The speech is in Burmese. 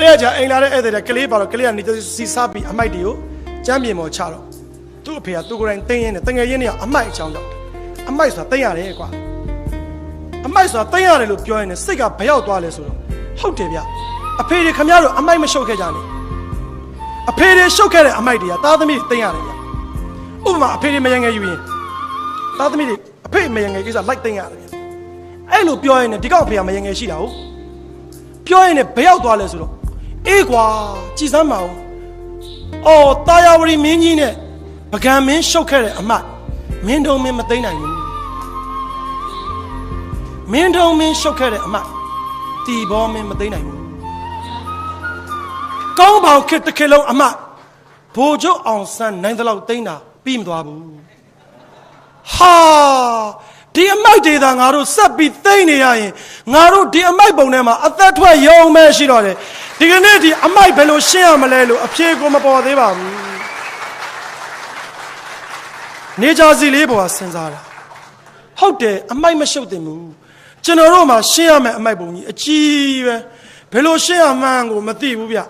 တဲ့ကြအိမ်လာတဲ့ဧည့်သည်တဲ့ကလေးပါတော့ကလေးကနေစီစားပြီးအမိုက်တွေကိုကျမ်းမြေပေါ်ချတော့သူ့အဖေကသူ့ကိုယ်တိုင်တင်းရင်းနဲ့တငယ်ရင်းနဲ့အမိုက်အချောင်းတော့အမိုက်ဆိုတာတင်းရတယ်ကွာအမိုက်ဆိုတာတင်းရတယ်လို့ပြောရင်စိတ်ကဘရောက်သွားလဲဆိုတော့ဟုတ်တယ်ဗျအဖေတွေခမရတို့အမိုက်မရှုပ်ခဲ့ကြနဲ့အဖေတွေရှုပ်ခဲ့တဲ့အမိုက်တွေကသားသမီးတွေတင်းရတယ်ဗျဥပမာအဖေတွေမယငယ်ယူရင်သားသမီးတွေအဖေမယငယ်ကိစ္စလိုက်တင်းရတယ်ဗျအဲ့လိုပြောရင်ဒီကောက်အဖေကမယငယ်ရှိတာဟုတ်ပြောရင်လည်းဘယ်ရောက်သွားလဲဆိုတော့ အေးကွာကြည်စမ်းမအောင်အော်တာယာဝရီမင်းကြီးနဲ့ပကံမင်းရှုပ်ခဲ့တဲ့အမတ်မင်းတုံမင်းမသိမ့်နိုင်ဘူးမင်းတုံမင်းရှုပ်ခဲ့တဲ့အမတ်တီဘောမင်းမသိမ့်နိုင်ဘူးကောင်းပေါင်ခစ်တစ်ခေတ်လုံးအမတ်ဘိုလ်ချုပ်အောင်ဆန်းနိုင်တဲ့လောက်သိမ့်တာပြီးမသွားဘူးဟာဒီအမိုက်ဒေတာငါတို့ဆက်ပြီးသိမ့်နေရရင်ငါတို့ဒီအမိုက်ပုံထဲမှာအသက်ထွက်ရုံမဲ့ရှိတော့တယ် ဒီကနေ့ဒီအမိုက်ဘယ်လိုရှင်းရမလဲလို့အဖြေကိုမပေါ်သေးပါဘူးနေကြစီလေးပေါ်ကစဉ်းစားတာဟုတ်တယ်အမိုက်မရှုပ်တင်ဘူးကျွန်တော်တို့မှာရှင်းရမယ်အမိုက်ပုံကြီးအကြီးပဲဘယ်လိုရှင်းရမှန်းကိုမသိဘူးဗျ